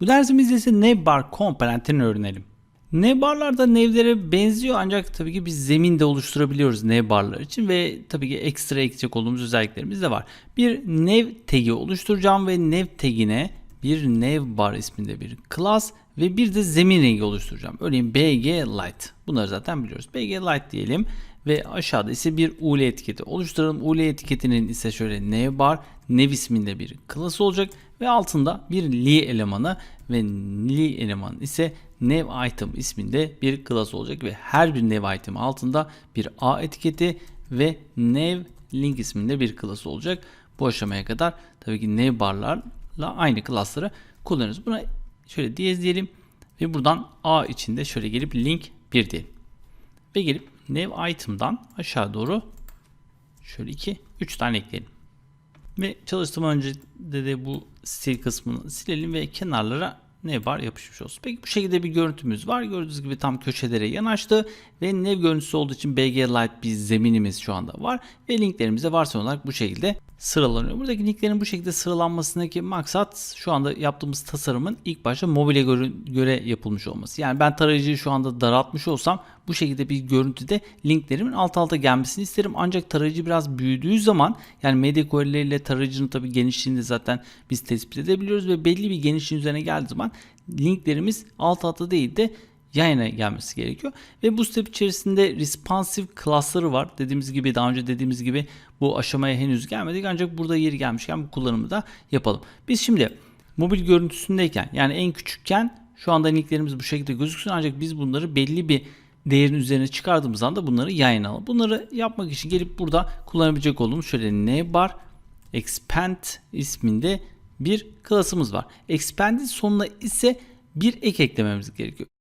Bu dersimizde ise navbar komponentini öğrenelim. Navbarlar nevlere benziyor ancak tabii ki biz zemin de oluşturabiliyoruz navbarlar için ve tabii ki ekstra ekleyecek olduğumuz özelliklerimiz de var. Bir nav tagi oluşturacağım ve nav tagine bir navbar isminde bir class ve bir de zemin rengi oluşturacağım. Örneğin bg light. Bunları zaten biliyoruz. bg light diyelim ve aşağıda ise bir ul etiketi oluşturalım. ul etiketinin ise şöyle navbar nev isminde bir class olacak ve altında bir li elemanı ve li elemanı ise nav item isminde bir class olacak ve her bir nav item altında bir a etiketi ve nav link isminde bir class olacak. Bu aşamaya kadar tabii ki navbarlarla aynı class'ları kullanırız. Buna şöyle diyez diyelim ve buradan a içinde şöyle gelip link 1 diyelim. Ve gelip nav item'dan aşağı doğru şöyle 2 3 tane ekleyelim. Ve çalıştırmadan önce de bu stil kısmını silelim ve kenarlara ne var yapışmış olsun. Peki bu şekilde bir görüntümüz var. Gördüğünüz gibi tam köşelere yanaştı ve nev görüntüsü olduğu için BG Lite bir zeminimiz şu anda var ve linklerimiz de varsayılan olarak bu şekilde sıralanıyor. Buradaki linklerin bu şekilde sıralanmasındaki maksat şu anda yaptığımız tasarımın ilk başta mobile göre, göre yapılmış olması. Yani ben tarayıcıyı şu anda daraltmış olsam bu şekilde bir görüntüde linklerimin alt alta gelmesini isterim. Ancak tarayıcı biraz büyüdüğü zaman yani medya query'leriyle tarayıcının tabi genişliğini zaten biz tespit edebiliyoruz ve belli bir genişliğin üzerine geldiği zaman linklerimiz alt alta değil de yan yana gelmesi gerekiyor. Ve bu step içerisinde responsive class'ları var. Dediğimiz gibi daha önce dediğimiz gibi bu aşamaya henüz gelmedik ancak burada yeri gelmişken bu kullanımı da yapalım. Biz şimdi mobil görüntüsündeyken yani en küçükken şu anda linklerimiz bu şekilde gözüksün ancak biz bunları belli bir değerin üzerine çıkardığımız anda bunları yayın alalım. Bunları yapmak için gelip burada kullanabilecek olduğumuz şöyle nbar expand isminde bir klasımız var. Expand'in sonuna ise bir ek eklememiz gerekiyor.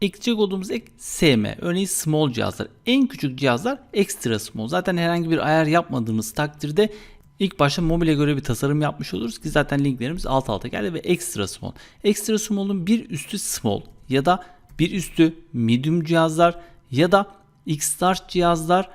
Ekleyecek olduğumuz ek SM. Örneğin small cihazlar. En küçük cihazlar extra small. Zaten herhangi bir ayar yapmadığınız takdirde ilk başta mobile göre bir tasarım yapmış oluruz ki zaten linklerimiz alt alta geldi ve extra small. Extra small'un bir üstü small ya da bir üstü medium cihazlar ya da X-Large cihazlar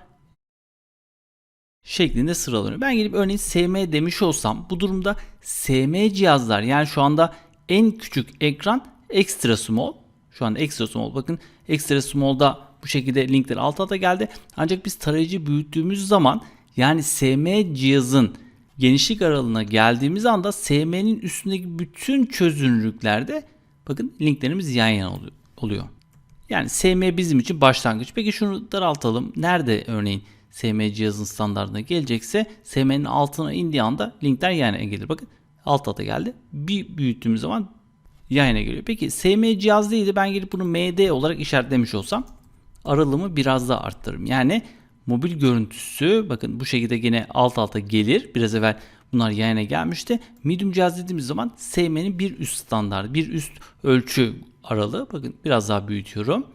şeklinde sıralanıyor. Ben gelip örneğin SM demiş olsam bu durumda SM cihazlar yani şu anda en küçük ekran extra small. Şu anda extra small bakın extra small'da bu şekilde linkler alt alta geldi. Ancak biz tarayıcı büyüttüğümüz zaman yani SM cihazın genişlik aralığına geldiğimiz anda SM'nin üstündeki bütün çözünürlüklerde bakın linklerimiz yan yana oluyor. Yani SM bizim için başlangıç. Peki şunu daraltalım. Nerede örneğin SM cihazın standartına gelecekse SM'nin altına indiği anda linkler yan yana gelir. Bakın alt alta geldi. Bir büyüttüğümüz zaman yan yana geliyor. Peki SM cihaz değildi ben gelip bunu MD olarak işaretlemiş olsam aralığımı biraz daha arttırırım. Yani mobil görüntüsü bakın bu şekilde gene alt alta gelir. Biraz evvel bunlar yan yana gelmişti. Medium cihaz dediğimiz zaman SM'nin bir üst standart, bir üst ölçü aralığı. Bakın biraz daha büyütüyorum.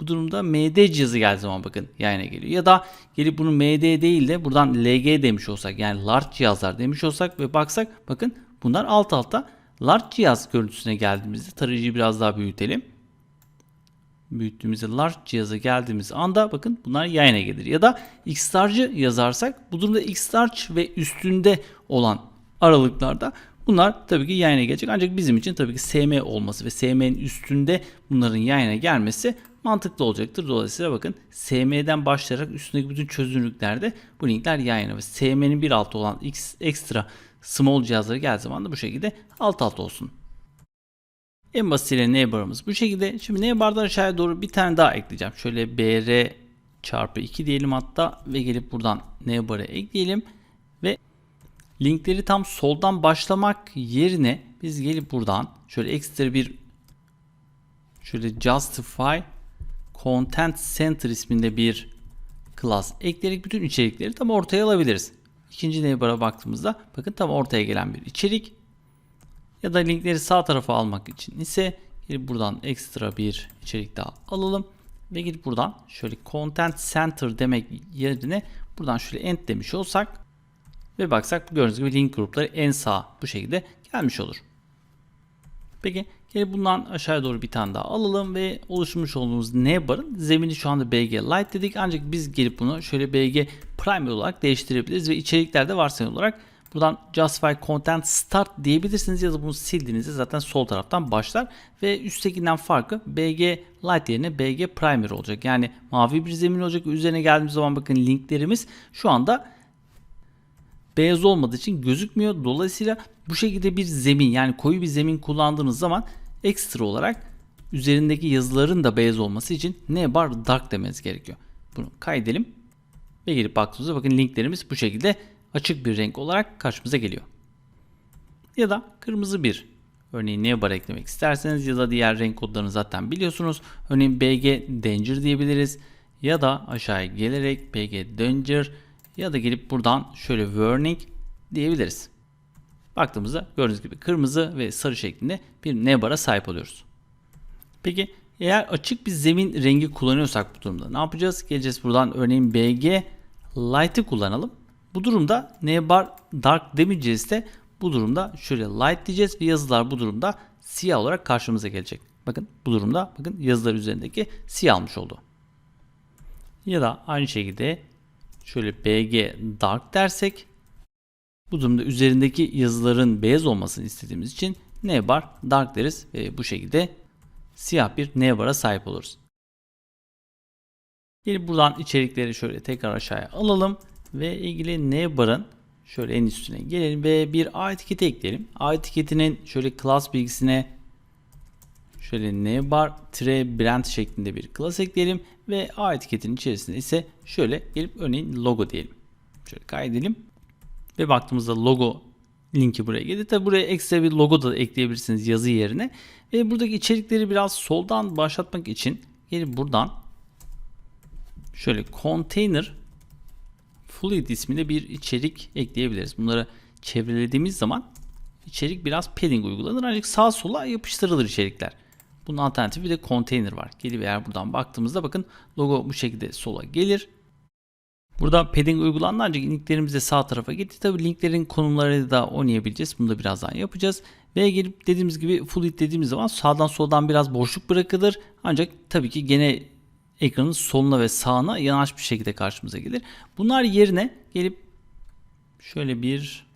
Bu durumda MD cihazı geldiği zaman bakın yan yana geliyor. Ya da gelip bunu MD değil de buradan LG demiş olsak yani large cihazlar demiş olsak ve baksak bakın bunlar alt alta large cihaz görüntüsüne geldiğimizde tarayıcıyı biraz daha büyütelim. Büyüttüğümüzde large cihaza geldiğimiz anda bakın bunlar yayına gelir. Ya da X-Large'ı yazarsak bu durumda X-Large ve üstünde olan aralıklarda bunlar tabii ki yayına gelecek. Ancak bizim için tabii ki SM olması ve SM'nin üstünde bunların yayına gelmesi mantıklı olacaktır. Dolayısıyla bakın SM'den başlayarak üstündeki bütün çözünürlüklerde bu linkler yayına ve SM'nin bir altı olan X ekstra small cihazları geldiği zaman da bu şekilde alt alt olsun. En basitiyle neighbor'ımız bu şekilde. Şimdi neighbor'dan aşağıya doğru bir tane daha ekleyeceğim. Şöyle br çarpı 2 diyelim hatta ve gelip buradan neighbor'a ekleyelim. Ve linkleri tam soldan başlamak yerine biz gelip buradan şöyle ekstra bir şöyle justify content center isminde bir class ekleyerek bütün içerikleri tam ortaya alabiliriz. İkinci neighbor'a baktığımızda bakın tam ortaya gelen bir içerik ya da linkleri sağ tarafa almak için ise gelip buradan ekstra bir içerik daha alalım ve gidip buradan şöyle content center demek yerine buradan şöyle end demiş olsak ve baksak gördüğünüz gibi link grupları en sağ bu şekilde gelmiş olur. Peki gelip bundan aşağıya doğru bir tane daha alalım ve oluşmuş olduğumuz neighbor'ın zemini şu anda BG Lite dedik ancak biz gelip bunu şöyle BG Primary olarak değiştirebiliriz ve içeriklerde varsayılan olarak Buradan Justify Content Start diyebilirsiniz ya da bunu sildiğinizde zaten sol taraftan başlar. Ve üsttekinden farkı BG Light yerine BG Primary olacak. Yani mavi bir zemin olacak. Üzerine geldiğimiz zaman bakın linklerimiz şu anda beyaz olmadığı için gözükmüyor. Dolayısıyla bu şekilde bir zemin yani koyu bir zemin kullandığınız zaman ekstra olarak üzerindeki yazıların da beyaz olması için ne bar dark demeniz gerekiyor. Bunu kaydedelim ve gelip baktığımızda bakın linklerimiz bu şekilde açık bir renk olarak karşımıza geliyor. Ya da kırmızı bir örneğin neye bar eklemek isterseniz ya da diğer renk kodlarını zaten biliyorsunuz. Örneğin BG Danger diyebiliriz ya da aşağıya gelerek BG Danger ya da gelip buradan şöyle warning diyebiliriz. Baktığımızda gördüğünüz gibi kırmızı ve sarı şeklinde bir nebara sahip oluyoruz. Peki eğer açık bir zemin rengi kullanıyorsak bu durumda ne yapacağız? Geleceğiz buradan örneğin BG Light'ı kullanalım. Bu durumda nebar dark demeyeceğiz de bu durumda şöyle light diyeceğiz ve yazılar bu durumda siyah olarak karşımıza gelecek. Bakın bu durumda bakın yazılar üzerindeki siyah almış oldu. Ya da aynı şekilde şöyle BG dark dersek bu durumda üzerindeki yazıların beyaz olmasını istediğimiz için nebar dark deriz ve bu şekilde siyah bir nebar'a sahip oluruz. Gelip buradan içerikleri şöyle tekrar aşağıya alalım ve ilgili nebar'ın şöyle en üstüne gelelim ve bir A etiketi ekleyelim. A etiketinin şöyle class bilgisine şöyle nebar brand şeklinde bir class ekleyelim ve A etiketinin içerisinde ise şöyle gelip örneğin logo diyelim. Şöyle kaydedelim ve baktığımızda logo linki buraya geldi. Tabi buraya ekstra bir logo da ekleyebilirsiniz yazı yerine. Ve buradaki içerikleri biraz soldan başlatmak için gelip buradan şöyle container fluid isminde bir içerik ekleyebiliriz. Bunları çevrelediğimiz zaman içerik biraz padding uygulanır ancak sağ sola yapıştırılır içerikler. Bunun alternatifi bir de container var. Gelip eğer buradan baktığımızda bakın logo bu şekilde sola gelir. Burada padding uygulandı ancak linklerimiz de sağ tarafa gitti. Tabi linklerin konumlarını da oynayabileceğiz. Bunu da birazdan yapacağız. Ve gelip dediğimiz gibi fluid dediğimiz zaman sağdan soldan biraz boşluk bırakılır. Ancak tabii ki gene ekranın soluna ve sağına yanaş bir şekilde karşımıza gelir. Bunlar yerine gelip şöyle bir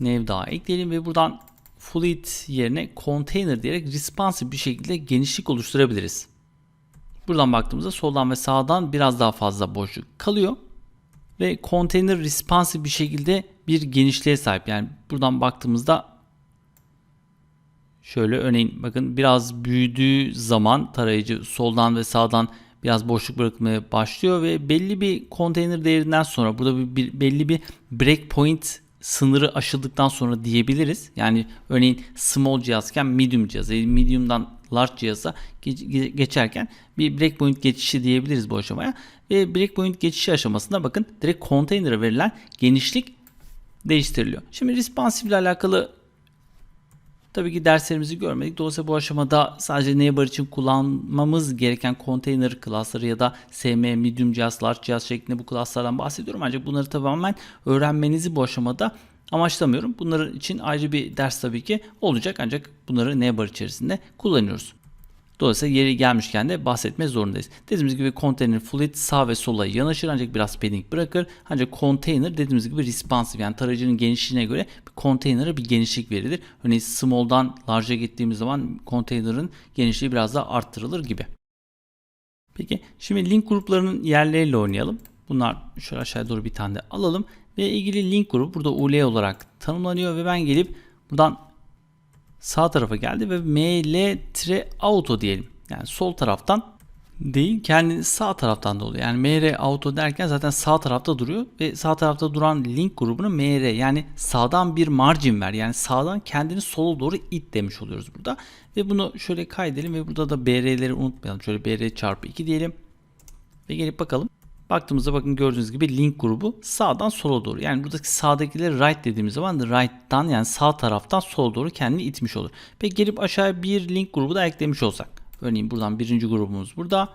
nev daha ekleyelim ve buradan fluid yerine container diyerek responsive bir şekilde genişlik oluşturabiliriz. Buradan baktığımızda soldan ve sağdan biraz daha fazla boşluk kalıyor. Ve container responsive bir şekilde bir genişliğe sahip. Yani buradan baktığımızda şöyle örneğin bakın biraz büyüdüğü zaman tarayıcı soldan ve sağdan biraz boşluk bırakmaya başlıyor ve belli bir container değerinden sonra burada bir, bir belli bir breakpoint sınırı aşıldıktan sonra diyebiliriz. Yani örneğin small cihazken medium cihaz, medium'dan large cihaza geçerken bir breakpoint geçişi diyebiliriz bu aşamaya. Ve breakpoint geçişi aşamasında bakın direkt container'a verilen genişlik değiştiriliyor. Şimdi responsive ile alakalı tabii ki derslerimizi görmedik. Dolayısıyla bu aşamada sadece neighbor için kullanmamız gereken container klasları ya da SM, medium cihaz, large cihaz şeklinde bu klaslardan bahsediyorum. Ancak bunları tamamen öğrenmenizi bu aşamada amaçlamıyorum. Bunların için ayrı bir ders tabii ki olacak ancak bunları neighbor içerisinde kullanıyoruz. Dolayısıyla yeri gelmişken de bahsetme zorundayız. Dediğimiz gibi container fluid sağ ve sola yanaşır ancak biraz padding bırakır. Ancak container dediğimiz gibi responsive yani tarayıcının genişliğine göre container'a bir genişlik verilir. Örneğin small'dan large'a gittiğimiz zaman container'ın genişliği biraz daha arttırılır gibi. Peki şimdi link gruplarının yerleriyle oynayalım. Bunlar şöyle aşağıya doğru bir tane de alalım. Ve ilgili link grubu burada UL olarak tanımlanıyor ve ben gelip buradan sağ tarafa geldi ve ml-auto diyelim. Yani sol taraftan değil kendi sağ taraftan da oluyor. Yani mr auto derken zaten sağ tarafta duruyor ve sağ tarafta duran link grubunu mr yani sağdan bir margin ver. Yani sağdan kendini sola doğru it demiş oluyoruz burada. Ve bunu şöyle kaydedelim ve burada da br'leri unutmayalım. Şöyle br çarpı 2 diyelim. Ve gelip bakalım. Baktığımızda bakın gördüğünüz gibi link grubu sağdan sola doğru. Yani buradaki sağdakileri right dediğimiz zaman right'tan yani sağ taraftan sola doğru kendini itmiş olur. Peki gelip aşağıya bir link grubu da eklemiş olsak. Örneğin buradan birinci grubumuz burada.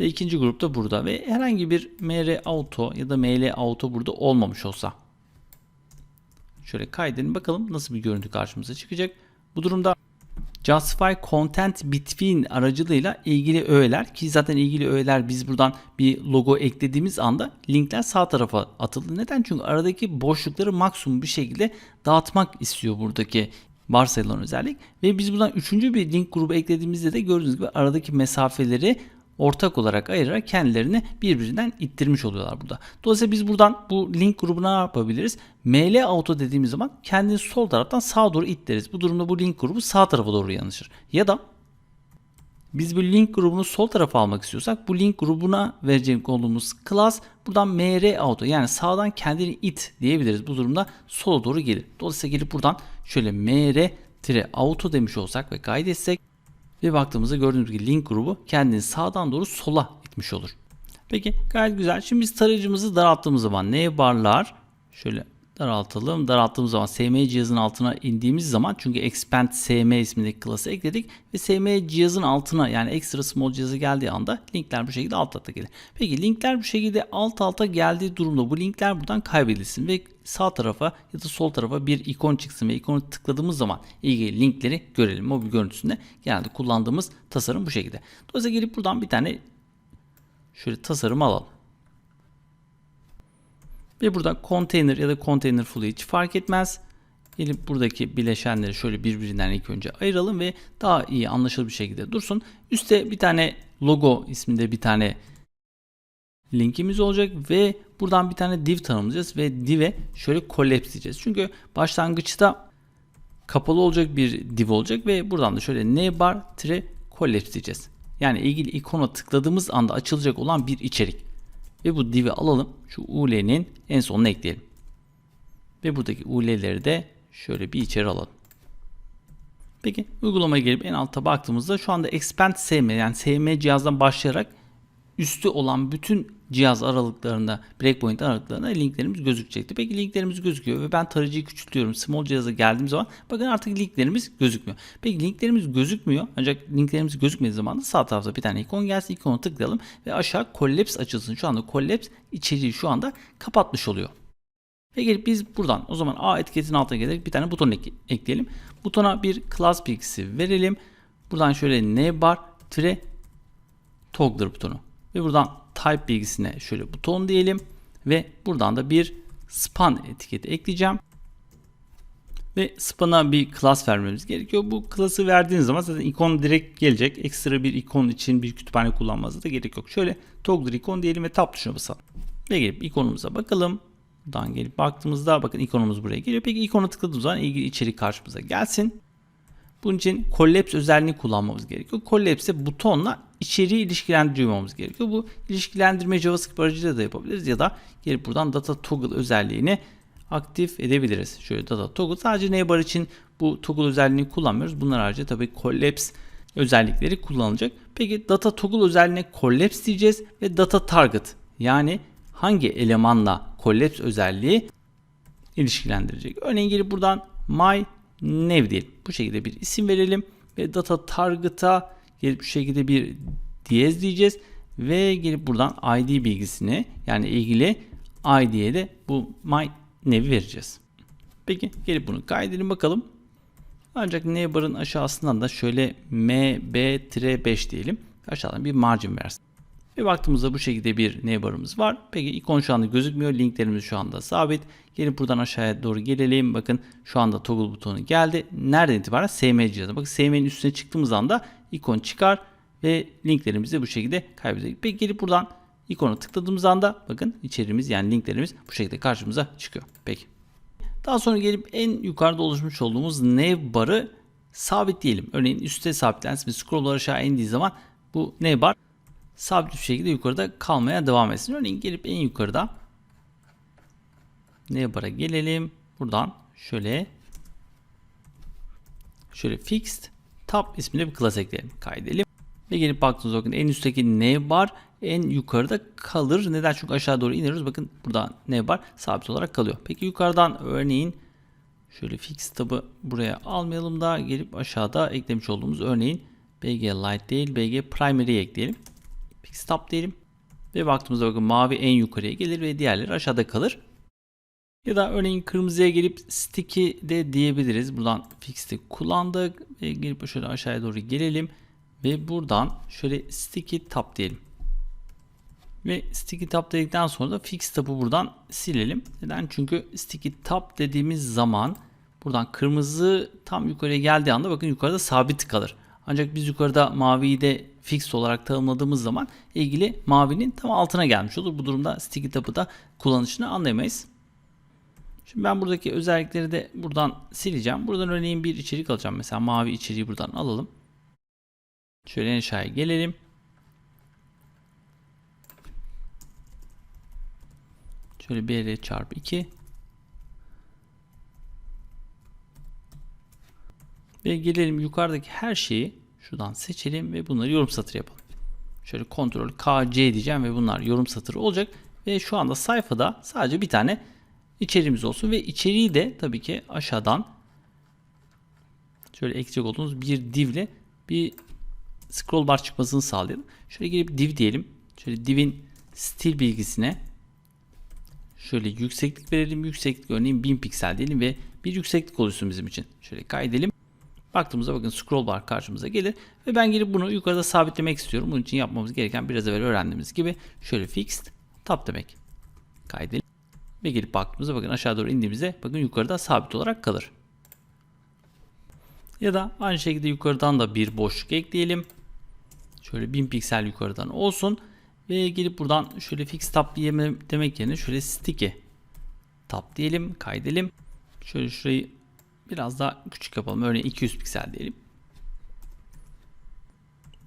Ve ikinci grup da burada. Ve herhangi bir mr auto ya da ml auto burada olmamış olsa. Şöyle kaydedelim bakalım nasıl bir görüntü karşımıza çıkacak. Bu durumda Justify Content Between aracılığıyla ilgili öğeler ki zaten ilgili öğeler biz buradan bir logo eklediğimiz anda linkler sağ tarafa atıldı. Neden? Çünkü aradaki boşlukları maksimum bir şekilde dağıtmak istiyor buradaki varsayılan özellik. Ve biz buradan üçüncü bir link grubu eklediğimizde de gördüğünüz gibi aradaki mesafeleri ortak olarak ayırarak kendilerini birbirinden ittirmiş oluyorlar burada. Dolayısıyla biz buradan bu link grubuna ne yapabiliriz? ML auto dediğimiz zaman kendini sol taraftan sağa doğru ittiririz. Bu durumda bu link grubu sağ tarafa doğru yanışır. Ya da biz bu link grubunu sol tarafa almak istiyorsak bu link grubuna verecek olduğumuz class buradan mr auto yani sağdan kendini it diyebiliriz. Bu durumda sola doğru gelir. Dolayısıyla gelip buradan şöyle mr auto demiş olsak ve kaydetsek ve baktığımızda gördüğünüz gibi link grubu kendini sağdan doğru sola itmiş olur. Peki gayet güzel. Şimdi biz tarayıcımızı daralttığımız zaman ne barlar şöyle daraltalım. Daralttığımız zaman SM cihazın altına indiğimiz zaman çünkü expand SM ismindeki klası ekledik ve SM cihazın altına yani extra small cihazı geldiği anda linkler bu şekilde alt alta gelir. Peki linkler bu şekilde alt alta geldiği durumda bu linkler buradan kaybedilsin ve sağ tarafa ya da sol tarafa bir ikon çıksın ve ikonu tıkladığımız zaman ilgili linkleri görelim. Mobil görüntüsünde genelde kullandığımız tasarım bu şekilde. Dolayısıyla gelip buradan bir tane şöyle tasarım alalım. Ve burada container ya da container full hiç fark etmez. Gelip buradaki bileşenleri şöyle birbirinden ilk önce ayıralım ve daha iyi anlaşılır bir şekilde dursun. Üste bir tane logo isminde bir tane linkimiz olacak ve buradan bir tane div tanımlayacağız ve div'e şöyle collapse diyeceğiz. Çünkü başlangıçta kapalı olacak bir div olacak ve buradan da şöyle nbar tire collapse diyeceğiz. Yani ilgili ikona tıkladığımız anda açılacak olan bir içerik. Ve bu div'i alalım. Şu UL'nin en sonuna ekleyelim. Ve buradaki UL'leri de şöyle bir içeri alalım. Peki uygulamaya gelip en alta baktığımızda şu anda expand SM yani SM cihazdan başlayarak üstü olan bütün cihaz aralıklarında breakpoint aralıklarında linklerimiz gözükecekti. Peki linklerimiz gözüküyor ve ben tarayıcıyı küçültüyorum. Small cihaza geldiğim zaman bakın artık linklerimiz gözükmüyor. Peki linklerimiz gözükmüyor ancak linklerimiz gözükmediği zaman da sağ tarafta bir tane ikon gelsin. ikonu tıklayalım ve aşağı collapse açılsın. Şu anda collapse içeriği şu anda kapatmış oluyor. Ve gelip biz buradan o zaman A etiketinin altına gelerek bir tane buton ek- ekleyelim. Butona bir class bilgisi verelim. Buradan şöyle nbar tire toggler butonu. Ve buradan type bilgisine şöyle buton diyelim. Ve buradan da bir span etiketi ekleyeceğim. Ve span'a bir class vermemiz gerekiyor. Bu class'ı verdiğiniz zaman zaten ikon direkt gelecek. Ekstra bir ikon için bir kütüphane kullanmanıza da gerek yok. Şöyle toggler ikon diyelim ve tab tuşuna basalım. Ve gelip ikonumuza bakalım. Buradan gelip baktığımızda bakın ikonumuz buraya geliyor. Peki ikona tıkladığımız zaman ilgili içerik karşımıza gelsin. Bunun için collapse özelliğini kullanmamız gerekiyor. Collapse butonla içeriği ilişkilendirmemiz gerekiyor. Bu ilişkilendirme JavaScript aracılığıyla da yapabiliriz ya da gelip buradan data toggle özelliğini aktif edebiliriz. Şöyle data toggle sadece neighbor için bu toggle özelliğini kullanmıyoruz. Bunlar harici tabii collapse özellikleri kullanılacak. Peki data toggle özelliğine collapse diyeceğiz ve data target yani hangi elemanla collapse özelliği ilişkilendirecek. Örneğin gelip buradan my name diyelim. Bu şekilde bir isim verelim ve data target'a gelip bu şekilde bir diyez diyeceğiz ve gelip buradan id bilgisini yani ilgili id'ye de bu my name'i vereceğiz. Peki gelip bunu kaydedelim bakalım. Ancak neighbor'ın aşağısından da şöyle mb-5 diyelim. Aşağıdan bir margin versin. Ve baktığımızda bu şekilde bir neighbor'ımız var. Peki ikon şu anda gözükmüyor. Linklerimiz şu anda sabit. Gelip buradan aşağıya doğru gelelim. Bakın şu anda toggle butonu geldi. Nereden itibaren SM cihazı. Bakın SM'nin üstüne çıktığımız anda ikon çıkar ve linklerimizi bu şekilde kaybedecek. Peki gelip buradan ikona tıkladığımız anda bakın içeriğimiz yani linklerimiz bu şekilde karşımıza çıkıyor. Peki. Daha sonra gelip en yukarıda oluşmuş olduğumuz navbar'ı sabitleyelim. Örneğin üstte sabitlensin ve scroll aşağı indiği zaman bu navbar sabit bir şekilde yukarıda kalmaya devam etsin. Örneğin gelip en yukarıda navbar'a gelelim. Buradan şöyle şöyle fixed tab isminde bir class ekleyelim. Kaydedelim. Ve gelip baktığınızda bakın en üstteki navbar en yukarıda kalır. Neden? Çünkü aşağı doğru iniyoruz. Bakın burada navbar sabit olarak kalıyor. Peki yukarıdan örneğin şöyle fix tabı buraya almayalım da gelip aşağıda eklemiş olduğumuz örneğin BG Light değil BG Primary ekleyelim. Fix tab diyelim. Ve baktığımızda bakın mavi en yukarıya gelir ve diğerleri aşağıda kalır. Ya da örneğin kırmızıya gelip sticky de diyebiliriz. Buradan fixed'i kullandık ve gelip şöyle aşağıya doğru gelelim ve buradan şöyle sticky tab diyelim. Ve sticky tab dedikten sonra da fix tab'ı buradan silelim. Neden? Çünkü sticky tab dediğimiz zaman buradan kırmızı tam yukarıya geldiği anda bakın yukarıda sabit kalır. Ancak biz yukarıda maviyi de fix olarak tanımladığımız zaman ilgili mavinin tam altına gelmiş olur. Bu durumda sticky tab'ı da kullanışını anlayamayız. Şimdi ben buradaki özellikleri de buradan sileceğim. Buradan örneğin bir içerik alacağım. Mesela mavi içeriği buradan alalım. Şöyle en aşağıya gelelim. Şöyle BR çarpı 2. Ve gelelim yukarıdaki her şeyi şuradan seçelim ve bunları yorum satırı yapalım. Şöyle kontrol KC diyeceğim ve bunlar yorum satırı olacak. Ve şu anda sayfada sadece bir tane içeriğimiz olsun ve içeriği de tabii ki aşağıdan şöyle ekleyecek olduğumuz bir div ile bir scroll bar çıkmasını sağlayalım. Şöyle gelip div diyelim. Şöyle divin stil bilgisine şöyle yükseklik verelim. Yükseklik örneğin 1000 piksel diyelim ve bir yükseklik oluşsun bizim için. Şöyle kaydedelim. Baktığımızda bakın scroll bar karşımıza gelir ve ben gelip bunu yukarıda sabitlemek istiyorum. Bunun için yapmamız gereken biraz evvel öğrendiğimiz gibi şöyle fixed tab demek. Kaydedelim. Ve gelip baktığımızda bakın aşağı doğru indiğimizde bakın yukarıda sabit olarak kalır. Ya da aynı şekilde yukarıdan da bir boşluk ekleyelim. Şöyle 1000 piksel yukarıdan olsun. Ve gelip buradan şöyle fix tab demek yerine şöyle sticky tab diyelim. Kaydedelim. Şöyle şurayı biraz daha küçük yapalım. Örneğin 200 piksel diyelim.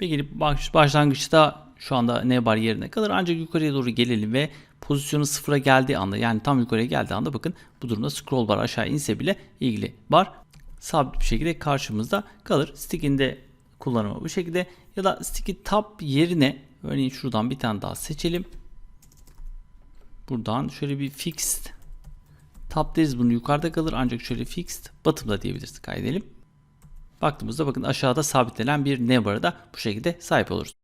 Ve gelip baş, başlangıçta şu anda ne bar yerine kalır. Ancak yukarıya doğru gelelim ve pozisyonu sıfıra geldiği anda yani tam yukarıya geldiği anda bakın bu durumda scroll bar aşağı inse bile ilgili bar sabit bir şekilde karşımızda kalır. Stick'in de kullanımı bu şekilde ya da sticky tab yerine örneğin şuradan bir tane daha seçelim. Buradan şöyle bir fixed tab deriz bunu yukarıda kalır ancak şöyle fixed bottom'da diyebiliriz. Kaydedelim. Baktığımızda bakın aşağıda sabitlenen bir navbar'a da bu şekilde sahip oluruz.